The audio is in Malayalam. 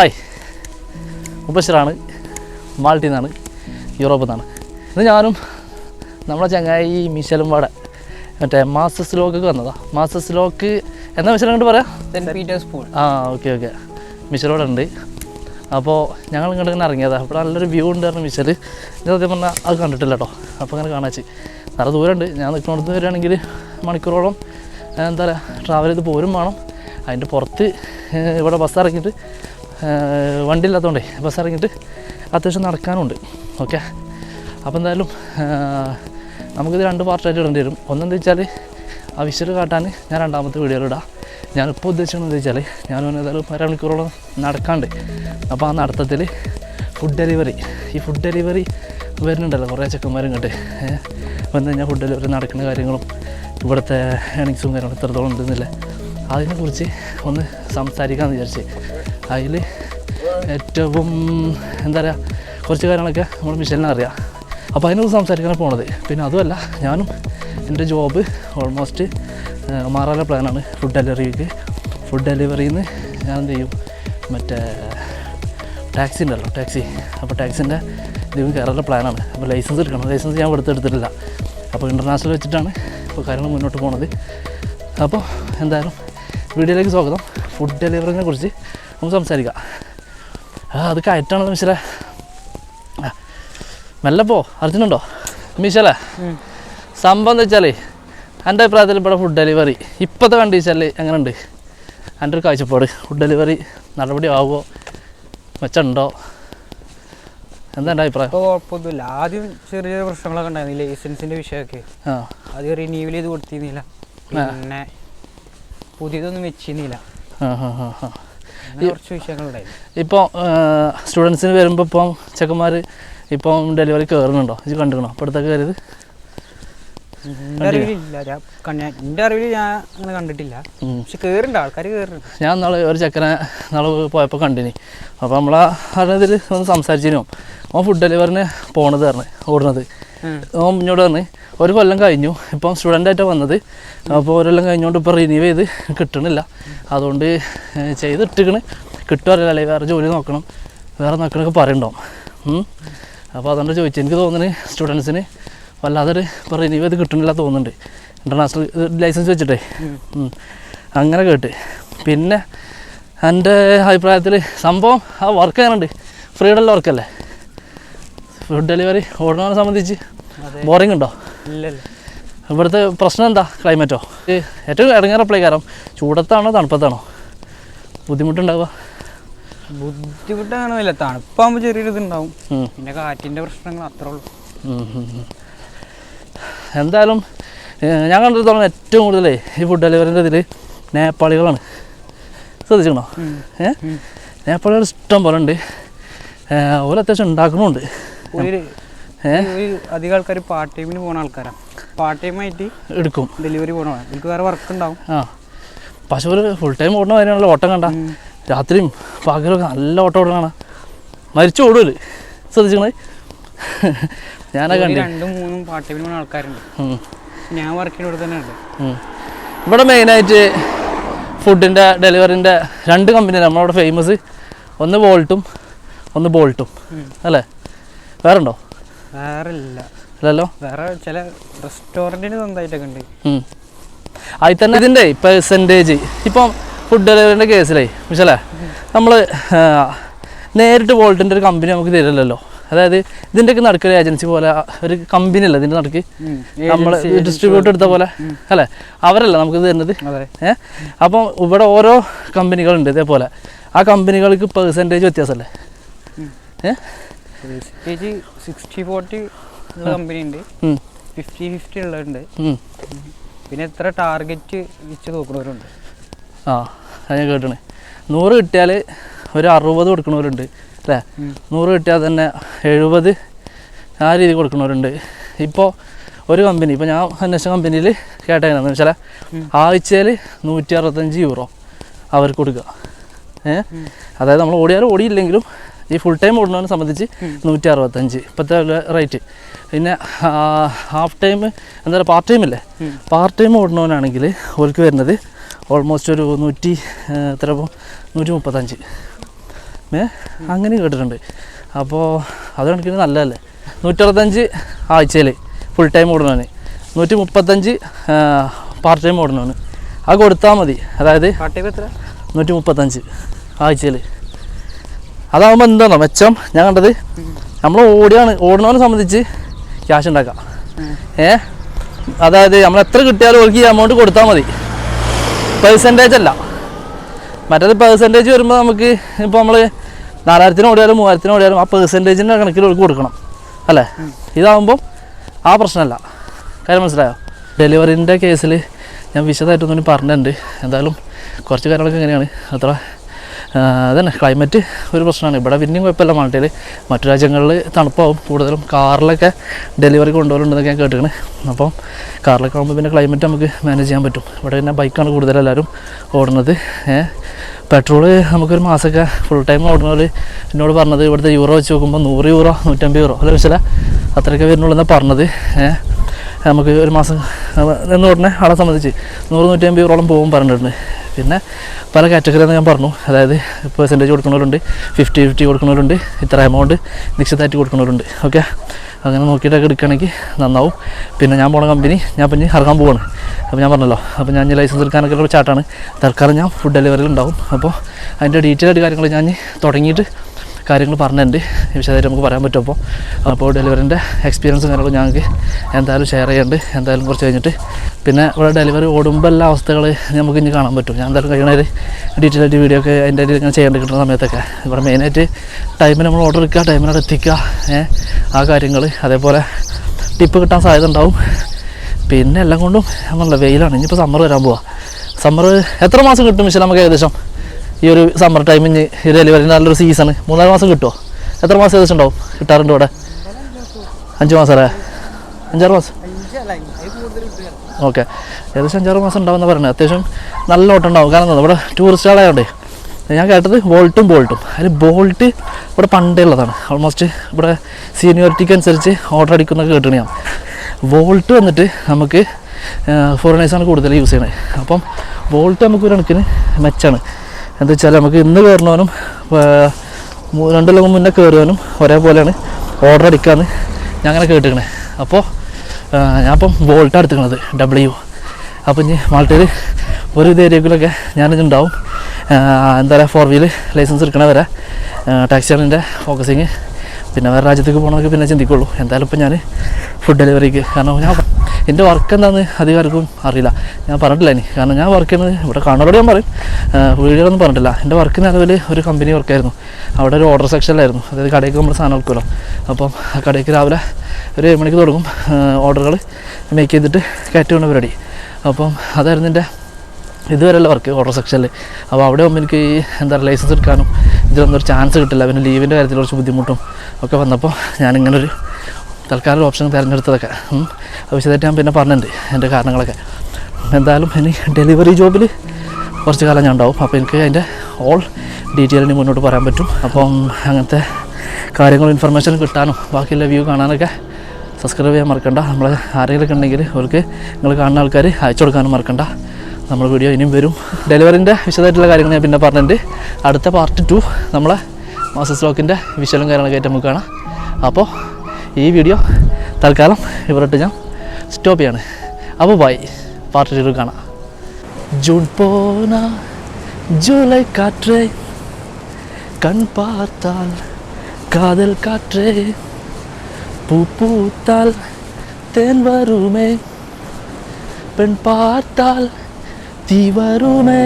ഹായ്. മുബഷിറാണ്. മാൾട്ടിൽ നിന്നാണ് യൂറോപ്പിൽ നിന്നാണ് ഇന്ന് ഞാനും നമ്മളെ ചങ്ങായി മിഷലും പാടെ മറ്റേ മാസ്റ്റേഴ്സ് ലോക്കൊക്കെ വന്നതാ. മാസ്റ്റേഴ്സ് ലോക്ക് എന്നാ മിഷൽ കണ്ട് പറയാം? Peter's pool. ആ ഓക്കെ ഓക്കെ. മിഷലോടെ ഉണ്ട്. അപ്പോൾ ഞങ്ങൾ ഇങ്ങോട്ട് ഇങ്ങനെ ഇറങ്ങിയതാണ് അപ്പോൾ നല്ലൊരു വ്യൂ ഉണ്ടായിരുന്നു മിഷൽ ഞാൻ സത്യം പറഞ്ഞാൽ അത് കണ്ടിട്ടില്ല കേട്ടോ അപ്പോൾ അങ്ങനെ കാണാച്ച്. നല്ല ദൂരമുണ്ട് ഞാൻ നിൽക്കുന്നിടത്ത് വരികയാണെങ്കിൽ മണിക്കൂറോളം എന്താ പറയുക ട്രാവൽ ചെയ്ത് പോരും വേണം. അതിന്റെ പുറത്ത് ഇവിടെ ബസ് ഇറങ്ങിയിട്ട് വണ്ടി ഇല്ലാത്തതുകൊണ്ടേ ബസ് ഇറങ്ങിയിട്ട് അത്യാവശ്യം നടക്കാനുണ്ട്. ഓക്കെ? അപ്പോൾ എന്തായാലും നമുക്കിത് രണ്ട് പാർട്ടായിട്ട് ഇടേണ്ടി വരും. ഒന്നെന്താ വെച്ചാൽ ആ വിശ്വൽ കാട്ടാൻ ഞാൻ രണ്ടാമത്തെ വീഡിയോയിൽ ഇടാം. ഞാനിപ്പോൾ ഉദ്ദേശിക്കുന്നത് വെച്ചാൽ ഞാൻ ഏതായാലും അരമണിക്കൂറോളം നടക്കാണ്ട്. അപ്പോൾ ആ നടത്തത്തിൽ ഫുഡ് ഡെലിവറി ഈ ഫുഡ് ഡെലിവറി വരുന്നുണ്ടല്ലോ കുറേ ചെക്കന്മാരും വന്നു വന്ന് കഴിഞ്ഞാൽ ഫുഡ് ഡെലിവറി നടക്കുന്ന കാര്യങ്ങളും ഇവിടുത്തെ ഏണിങ്സും കാര്യങ്ങളും എത്രത്തോളം ഉണ്ടെന്നില്ല? അതിനെക്കുറിച്ച് ഒന്ന് സംസാരിക്കാമെന്ന് വിചാരിച്ച്. അതിൽ ഏറ്റവും എന്താ പറയുക കുറച്ച് കാര്യങ്ങളൊക്കെ നമ്മൾ മിഷലിനെ അറിയാം. അപ്പോൾ അതിനെക്കുറിച്ച് സംസാരിക്കാനാണ് പോണത്. പിന്നെ അതുമല്ല ഞാനും എന്റെ ജോബ് ഓൾമോസ്റ്റ് മാറാനുള്ള പ്ലാനാണ് ഫുഡ് ഡെലിവറിക്ക് ഫുഡ് ഡെലിവറിയിൽ നിന്ന് ഞാൻ എന്ത് ചെയ്യും? മറ്റേ ടാക്സി ഉണ്ടല്ലോ ടാക്സി അപ്പോൾ ടാക്സിന്റെ ഇതിന് കയറാനുള്ള പ്ലാനാണ് അപ്പോൾ ലൈസൻസ് എടുക്കണം. ലൈസൻസ് ഞാൻ ഇവിടുത്തെ എടുത്തിട്ടില്ല. അപ്പോൾ ഇന്റർനാഷണൽ വെച്ചിട്ടാണ് ഇപ്പോൾ കാര്യങ്ങൾ മുന്നോട്ട് പോണത്. അപ്പോൾ എന്തായാലും വീഡിയോയിലേക്ക് സ്വാഗതം. ഫുഡ് ഡെലിവറിനെ കുറിച്ച് നമുക്ക് സംസാരിക്കാം. അത് കയറ്റാണല്ലോ മിശലേ മെല്ലപ്പോ അർജുനുണ്ടോ? മിശലേ സംഭവം എന്ന് വെച്ചാലേ എന്റെ അഭിപ്രായത്തിൽ ഇവിടെ ഫുഡ് ഡെലിവറി ഇപ്പോഴത്തെ കണ്ടീഷനിൽ എങ്ങനെയുണ്ട്? എന്റെ ഒരു കാഴ്ചപ്പാട്. ഫുഡ് ഡെലിവറി നടപടി ആവുമോ മെച്ചമുണ്ടോ? എന്താ എന്റെ അഭിപ്രായം? ഇപ്പോൾ കുഴപ്പമൊന്നുമില്ല. ആദ്യം ചെറിയ പ്രശ്നങ്ങളൊക്കെ ഉണ്ടായിരുന്നില്ല? ലൈസൻസിന്റെ ലൈസൻസിന്റെ വിഷയമൊക്കെ. ആ. ആദ്യം റിന്യൂവൽ ചെയ്ത് കൊടുത്തിരുന്നില്ല. പിന്നെ പുതിയതൊന്നും വെച്ചിരുന്നില്ല. കുറച്ച് വിഷയങ്ങളുണ്ടായിരുന്നു. ഇപ്പോൾ സ്റ്റുഡൻസിന് വരുമ്പോൾ ഇപ്പം ചെക്കന്മാർ ഇപ്പം ഡെലിവറി കയറുന്നുണ്ടോ ഇത് കണ്ടുക്കണോ അപ്പോഴത്തേക്ക് കയറിയത് എന്റെ അറിവിലില്ല. ഞാൻ കണ്ണ്- എന്റെ അറിവിൽ ഞാൻ അങ്ങനെ കണ്ടിട്ടില്ല. പക്ഷെ കേറിണ്ട ആൾക്കാർ കയറുന്നുണ്ട് ഞാൻ നാളെ ഒരു ചെക്കനെ നാളെ പോയപ്പോൾ കണ്ടിനി. അപ്പോൾ നമ്മളാ അതിൽ ഒന്ന് സംസാരിച്ചിരുന്നു ഓൻ ഫുഡ് ഡെലിവറിന് പോണത് പറഞ്ഞ് ഓടുന്നത്. ഓൻ മുന്നോട് പറഞ്ഞ് ഒരു കൊല്ലം കഴിഞ്ഞു ഇപ്പം സ്റ്റുഡന്റായിട്ട് വന്നത്. അപ്പോൾ ഒരു കൊല്ലം കഴിഞ്ഞുകൊണ്ട് ഇപ്പോൾ റിന്യൂ ചെയ്ത് കിട്ടണില്ല. അതുകൊണ്ട് ചെയ്തിട്ടിക്കണ് കിട്ടുമറിയില്ല അല്ലെങ്കിൽ വേറെ ജോലി നോക്കണം. വേറെ നോക്കണമൊക്കെ പറയണ്ടാവും. അപ്പോൾ അതുകൊണ്ട് ചോദിച്ചു. എനിക്ക് തോന്നുന്നത് സ്റ്റുഡൻസിന് വല്ലാതൊരു ഇപ്പോൾ റിന്യൂ ചെയ്ത് കിട്ടണില്ല തോന്നുന്നുണ്ട്. ഇന്റർനാഷണൽ ലൈസൻസ് വെച്ചിട്ടേ. അങ്ങനെ കേട്ട്. പിന്നെ എന്റെ അഭിപ്രായത്തിൽ സംഭവം ആ വർക്ക് അങ്ങനെയുണ്ട് ഫ്രീഡുള്ള വർക്കല്ലേ ഫുഡ് ഡെലിവറി ഓടുന്നതിനെ സംബന്ധിച്ച് ബോറിംഗ് ഉണ്ടോ? ഇവിടുത്തെ പ്രശ്നം എന്താ? ക്ലൈമറ്റോ ഏറ്റവും ഏറ്റവും പ്ലേ കാരണം ചൂടത്താണോ തണുപ്പത്താണോ? ബുദ്ധിമുട്ടുണ്ടാവുക? ബുദ്ധിമുട്ട് അങ്ങനെയൊന്നുമില്ല തണുപ്പാകുമ്പോൾ ചെറിയൊരു ഇതുണ്ടാവും. പിന്നെ കാറ്റിന്റെ പ്രശ്നങ്ങൾ അത്രേ ഉള്ളൂ. എന്തായാലും ഞാൻ കണ്ടിടത്തോളം ഏറ്റവും കൂടുതൽ ഈ ഫുഡ് ഡെലിവറിന്റെ ഇതിൽ നേപ്പാളികളാണ്. ശ്രദ്ധിച്ചോ ഏ? ഏഹ് നേപ്പാളികൾ ഇഷ്ടം പോലെ ഉണ്ട്. ഓരോ അത്യാവശ്യം ഉണ്ടാക്കണമുണ്ട്? അധികം ആൾക്കാർ പാർട്ട് ടൈമിന് പോകുന്ന ആൾക്കാരാണ് പാർട്ട് ടൈം ആയിട്ട് എടുക്കും. ഡെലിവറി പോകണമാണ് എനിക്ക് വേറെ വർക്ക് ഉണ്ടാവും. ആ. പക്ഷെ ഒരു ഫുൾ ടൈം ഓടണ കാര്യമാണല്ലോ ഓട്ടം കണ്ട. രാത്രിയും പകലൊക്കെ നല്ല ഓട്ടം ഓടണ മരിച്ചു ഓടൂൽ ശ്രദ്ധിച്ചണേ കണ്ടേ. രണ്ടും മൂന്നും പാർട്ട് ആൾക്കാരുണ്ട്. ഞാൻ വർക്ക് ചെയ്യുന്ന ഇവിടെ തന്നെ ഉണ്ട് ഉം. ഇവിടെ മെയിനായിട്ട് ഫുഡിന്റെ ഡെലിവറിന്റെ രണ്ട് കമ്പനി നമ്മളവിടെ ഫേമസ് ഒന്ന് വോൾട്ടും ഒന്ന് ബോൾട്ടും അല്ലേ വേറെ ഉണ്ടോ വേറെ ഇല്ല അല്ലല്ലോ വേറെ ചില റെസ്റ്റോറന്റിന് സ്വന്തമായിട്ടൊക്കെ ഉണ്ട്. അതിൽ തന്നെ ഇതിന്റെ പെർസെന്റേജ് ഇപ്പം ഫുഡ് ഡെലിവറിന്റെ കേസിലേ മിഷലേ നമ്മൾ നേരിട്ട് വോൾട്ടിന്റെ ഒരു കമ്പനി നമുക്ക് തരില്ലല്ലോ. അതായത് ഇതിന്റെയൊക്കെ നടക്കൊരു ഏജൻസി പോലെ ഒരു കമ്പനി അല്ല ഇതിന്റെ നടക്ക്. നമ്മൾ ഡിസ്ട്രിബ്യൂട്ട് എടുത്ത പോലെ അല്ലേ? അവരല്ല നമുക്ക് തരുന്നത്? ഏഹ് അപ്പം ഇവിടെ ഓരോ കമ്പനികളുണ്ട് ഇതേപോലെ. ആ കമ്പനികൾക്ക് പെർസെന്റേജ് വ്യത്യാസമല്ലേ? ഏഹ് സിക്സ്റ്റി ഫോർട്ടി കമ്പനി ഉണ്ട് ഫിഫ്റ്റി ഫിഫ്റ്റി ഉള്ളതുണ്ട് പിന്നെ എത്ര ടാർഗറ്റ് വെച്ച് നോക്കുന്നവരുണ്ട്. ആ അത് ഞാൻ കേട്ടണേ. നൂറ് കിട്ടിയാൽ ഒരു അറുപത് കൊടുക്കണവരുണ്ട്. അല്ലേ. നൂറ് കിട്ടിയാൽ തന്നെ എഴുപത്. ആ രീതി കൊടുക്കുന്നവരുണ്ട്. ഇപ്പോൾ ഒരു കമ്പനി ഇപ്പോൾ ഞാൻ അന്വേഷിച്ച കമ്പനിയിൽ കേട്ടതെന്നു വെച്ചാൽ ആഴ്ചയിൽ നൂറ്റി അറുപത്തഞ്ച് യൂറോ അവർക്ക് കൊടുക്കുക ഏഹ് അതായത് നമ്മൾ ഓടിയാലും ഓടിയില്ലെങ്കിലും ഈ ഫുൾ ടൈം ഓടുന്നതിനെ സംബന്ധിച്ച്. നൂറ്റി അറുപത്തഞ്ച് ഇപ്പോഴത്തെ റേറ്റ് പിന്നെ ഹാഫ് ടൈം എന്താ പറയുക പാർട്ട് ടൈം ഇല്ലേ? പാർട്ട് ടൈം ഓടുന്നവനാണെങ്കിൽ ഓർക്ക് വരുന്നത് ഓൾമോസ്റ്റ് ഒരു നൂറ്റി എത്ര നൂറ്റി മുപ്പത്തഞ്ച് ഏ? അങ്ങനെ കേട്ടിട്ടുണ്ട്. അപ്പോൾ അത് കണക്കിന് നല്ലതല്ലേ? നൂറ്ററുപത്തഞ്ച് ആഴ്ചയിൽ ഫുൾ ടൈം ഓടണവന് നൂറ്റി മുപ്പത്തഞ്ച് പാർട്ട് ടൈം ഓടണവന് അത് കൊടുത്താൽ മതി. അതായത് നൂറ്റി മുപ്പത്തഞ്ച് ആഴ്ചയിൽ അതാകുമ്പോൾ എന്താണോ മെച്ചം. ഞാൻ കണ്ടത് നമ്മൾ ഓടിയാണ്. ഓടണവനെ സംബന്ധിച്ച് ക്യാഷ് ഉണ്ടാക്കാം. ഏ? അതായത് നമ്മൾ എത്ര കിട്ടിയാലും അവർക്ക് ഈ എമൗണ്ട് കൊടുത്താൽ മതി. പെർസെന്റേജ് അല്ല. മറ്റേത് പെർസെന്റേജ് വരുമ്പോൾ നമുക്ക് ഇപ്പോൾ നമ്മൾ നാലായിരത്തിന് ഓടിയാലും മൂവായിരത്തിന് ഓടിയാലും ആ പെർസെന്റേജിന്റെ കണക്കിൽ അവർക്ക് കൊടുക്കണം. അല്ലേ? ഇതാകുമ്പോൾ ആ പ്രശ്നമല്ല. കാര്യം മനസ്സിലായോ? ഡെലിവറിന്റെ കേസിൽ ഞാൻ വിശദമായിട്ടൊന്നും പറഞ്ഞിട്ടുണ്ട്. എന്തായാലും കുറച്ച് കാര്യങ്ങളൊക്കെ എങ്ങനെയാണ് അത്ര അതന്നെ ക്ലൈമറ്റ് ഒരു പ്രശ്നമാണ്. ഇവിടെ പിന്നെയും കുഴപ്പമില്ല. മാൾട്ടയിൽ മറ്റു രാജ്യങ്ങളിൽ തണുപ്പാവും. കൂടുതലും കാറിലൊക്കെ ഡെലിവറി കൊണ്ടുപോകലുണ്ടെന്നൊക്കെ ഞാൻ കേട്ടിരിക്കണേ. അപ്പം കാറിലൊക്കെ ആകുമ്പോൾ പിന്നെ ക്ലൈമറ്റ് നമുക്ക് മാനേജ് ചെയ്യാൻ പറ്റും. ഇവിടെ പിന്നെ ബൈക്കാണ് കൂടുതൽ എല്ലാവരും ഓടുന്നത്. ഏഹ് പെട്രോൾ നമുക്കൊരു മാസമൊക്കെ ഫുൾ ടൈം ഓടുന്നവർ എന്നോട് പറഞ്ഞത് ഇവിടുത്തെ യൂറോ വെച്ച് നോക്കുമ്പോൾ നൂറ് യൂറോ നൂറ്റമ്പത് യൂറോ അല്ല വെച്ചാൽ അത്രയൊക്കെ വരുന്നുള്ളൂ എന്നാണ് പറഞ്ഞത്. നമുക്ക് ഒരു മാസം എന്ന് ഉടനെ ആളെ സംബന്ധിച്ച് നൂറ് നൂറ്റമ്പത് യൂറോളം പോകും പറഞ്ഞിട്ടുണ്ട്. പിന്നെ പല കാറ്റഗറി എന്ന് ഞാൻ പറഞ്ഞു. അതായത് പെർസെന്റേജ് കൊടുക്കുന്നവരുണ്ട് ഫിഫ്റ്റി ഫിഫ്റ്റി കൊടുക്കുന്നവരുണ്ട് ഇത്ര എമൗണ്ട് നിശ്ചിതമായിട്ട് കൊടുക്കുന്നവരുണ്ട്. ഓക്കെ അങ്ങനെ നോക്കിയിട്ടൊക്കെ എടുക്കുകയാണെങ്കിൽ നന്നാവും. പിന്നെ ഞാൻ പോണ കമ്പനി ഞാൻ പിന്നെ ഇറങ്ങാൻ പോവാണ്. അപ്പോൾ ഞാൻ പറഞ്ഞല്ലോ അപ്പോൾ ഞാൻ ലൈസൻസ് എടുക്കാനൊക്കെ ഉള്ള ചാട്ടാണ് തൽക്കാലം ഞാൻ ഫുഡ് ഡെലിവറിയിൽ ഉണ്ടാവും. അപ്പോൾ അതിന്റെ ഡീറ്റെയിൽ ആയിട്ട് കാര്യങ്ങൾ ഞാൻ തുടങ്ങിയിട്ട് കാര്യങ്ങൾ പറഞ്ഞിട്ടുണ്ട് വിശദമായിട്ട് നമുക്ക് പറയാൻ പറ്റും അപ്പോൾ. അപ്പോൾ ഡെലിവറിന്റെ എക്സ്പീരിയൻസ് കാര്യങ്ങളും ഞങ്ങൾക്ക് എന്തായാലും ഷെയർ ചെയ്യുന്നുണ്ട് എന്തായാലും കുറച്ച് കഴിഞ്ഞിട്ട് പിന്നെ ഇവിടെ ഡെലിവറി ഓടുമ്പോൾ എല്ലാ അവസ്ഥകൾ നമുക്ക് ഇനി കാണാൻ പറ്റും. ഞാൻ എന്തായാലും കഴിയണത് ഡീറ്റെയിൽ ആയിട്ട് വീഡിയോ ഒക്കെ അതിന്റെ ഇടയിൽ ഇങ്ങനെ ചെയ്യേണ്ടി കിട്ടുന്ന സമയത്തൊക്കെ. ഇവിടെ മെയിനായിട്ട് ടൈമിന് നമ്മൾ ഓർഡർ എടുക്കുക ടൈമിനോട് എത്തിക്കുക ആ കാര്യങ്ങൾ. അതേപോലെ ടിപ്പ് കിട്ടാൻ സാധ്യത ഉണ്ടാവും. പിന്നെ എല്ലാം കൊണ്ടും നമ്മളല്ല വെയിലാണ്. ഇനിയിപ്പോൾ സമ്മർ വരാൻ പോവാ. സമ്മർ എത്ര മാസം കിട്ടും മിഷൻ നമുക്ക് ഏകദേശം? ഈ ഒരു സമ്മർ ടൈമിന് ഈ ഡെലിവറി നല്ലൊരു സീസൺ മൂന്നാൽ മാസം കിട്ടുമോ എത്ര മാസം ഏകദേശം കിട്ടാറുണ്ട് ഇവിടെ? അഞ്ച് മാസം അല്ലേ? അഞ്ചാറ് മാസം? ഓക്കെ ഏകദേശം അഞ്ചാറ് മാസം ഉണ്ടാവുമെന്ന് പറയുന്നത് അത്യാവശ്യം നല്ല ഓട്ടം ഉണ്ടാവും. കാരണം ഇവിടെ ടൂറിസ്റ്റ് ആളായതുകൊണ്ട് ഞാൻ കേട്ടത് വോൾട്ടും ബോൾട്ടും അതിൽ ബോൾട്ട് ഇവിടെ പണ്ടേ ഉള്ളതാണ്. ഓൾമോസ്റ്റ് ഇവിടെ സീനിയോറിറ്റിക്ക് അനുസരിച്ച് ഓർഡർ അടിക്കുന്നൊക്കെ കേട്ടിട്ട് ഞാൻ. വോൾട്ട് വന്നിട്ട് നമുക്ക് ഫോറിനേഴ്സാണ് കൂടുതൽ യൂസ് ചെയ്യണത് അപ്പം വോൾട്ട് നമുക്ക് ഒരു കണക്കിന് മെച്ചാണ്. എന്താ വെച്ചാൽ നമുക്ക് ഇന്ന് കയറണവനും രണ്ടു ലോകം മുന്നേ കയറുവാനും ഒരേപോലെയാണ്. ഓർഡർ അടിക്കാമെന്ന് ഞാൻ അങ്ങനെ കേട്ടിരിക്കണേ അപ്പോൾ ഞാനിപ്പം വോൾട്ട് എടുത്തിരിക്കണത് ഡബ്ല്യു അപ്പം ഇനി മാൾട്ടയിൽ ഒരു ഇത് ഏരിയയിലൊക്കെ ഞാനിതുണ്ടാവും എന്താ പറയുക ഫോർ വീൽ ലൈസൻസ് എടുക്കണ വരെ. ടാക്സിയാണിന്റെ ഫോക്കസിങ് പിന്നെ വേറെ രാജ്യത്തേക്ക് പോകണമെങ്കിൽ പിന്നെ ചിന്തിക്കുള്ളൂ. എന്തായാലും ഇപ്പം ഞാൻ ഫുഡ് ഡെലിവറിക്ക് കാരണം ഞാൻ എന്റെ വർക്ക് എന്താണെന്ന് അധികാർക്കും അറിയില്ല. ഞാൻ പറഞ്ഞിട്ടില്ല ഇനി. കാരണം ഞാൻ വർക്ക് ചെയ്യുന്നത് ഇവിടെ കാണുന്നവരോട് ഞാൻ പറയും. വീടുകളൊന്നും പറഞ്ഞിട്ടില്ല. എന്റെ വർക്ക് നിലവിൽ ഒരു കമ്പനി വർക്കായിരുന്നു അവിടെ ഒരു ഓർഡർ സെക്ഷനിലായിരുന്നു അതായത് കടയ്ക്ക് നമ്മൾ സാധനം എടുക്കുമല്ലോ. അപ്പം കടയ്ക്ക് രാവിലെ ഒരു ഏഴ് മണിക്ക് തുടങ്ങും. ഓർഡറുകൾ മേക്ക് ചെയ്തിട്ട് കയറ്റി കൊണ്ട പരിപാടി. അപ്പം അതായിരുന്നു എന്റെ ഇതുവരെയുള്ള വർക്ക് ഓർഡർ സെക്ഷനിൽ അപ്പോൾ അവിടെ ആകുമ്പോൾ എനിക്ക് എന്താ പറയുക ലൈസൻസ് എടുക്കാനും ഇതിലൊന്നും ഒരു ചാൻസ് കിട്ടില്ല. പിന്നെ ലീവിന്റെ കാര്യത്തിൽ കുറച്ച് ബുദ്ധിമുട്ടും ഒക്കെ വന്നപ്പോൾ ഞാനിങ്ങനൊരു തൽക്കാലം ഓപ്ഷൻ തിരഞ്ഞെടുത്തതൊക്കെ. വിശദമായിട്ട് ഞാൻ പിന്നെ പറഞ്ഞിട്ടുണ്ട് എന്റെ കാരണങ്ങളൊക്കെ. എന്തായാലും ഇനി ഡെലിവറി ജോബിൽ കുറച്ച് കാലം ഞാൻ ഉണ്ടാവും. അപ്പോൾ എനിക്ക് അതിന്റെ ഓൾ ഡീറ്റെയിൽ ഇനി മുന്നോട്ട് പറയാൻ പറ്റും. അപ്പം അങ്ങനത്തെ കാര്യങ്ങളും ഇൻഫർമേഷൻ കിട്ടാനും ബാക്കിയുള്ള വ്യൂ കാണാനൊക്കെ സബ്സ്ക്രൈബ് ചെയ്യാൻ മറക്കണ്ട. നമ്മൾ ആരെങ്കിലും ഉണ്ടെങ്കിൽ അവർക്ക് നിങ്ങൾ കാണുന്ന ആൾക്കാർ അയച്ചു കൊടുക്കാനും മറക്കണ്ട. നമ്മൾ വീഡിയോ ഇനിയും വരും ഡെലിവറിൻ്റെ വിശദമായിട്ടുള്ള കാര്യങ്ങൾ ഞാൻ പിന്നെ പറഞ്ഞിട്ടുണ്ട് അടുത്ത പാർട്ട് ടു നമ്മളെ മാസ്റ്റർ സ്റ്റോക്കിൻ്റെ വിശലും കാര്യങ്ങളൊക്കെ ആയിട്ട് നമുക്ക് കാണാം അപ്പോൾ ഈ വീഡിയോ തൽക്കാലം ഇവരിട്ട് ഞാൻ സ്റ്റോപ്പ് ചെയ്യാണ് അപ്പോൾ ബൈ പാർട്ട് ടു കാണാം ജൂൺ പോന ജൂലൈ കാറ്റേ கண் பார்த்தால் காதல் காற்றே பூ பூத்தால் தேன் வருமே பெண் பார்த்தால் தீவருமே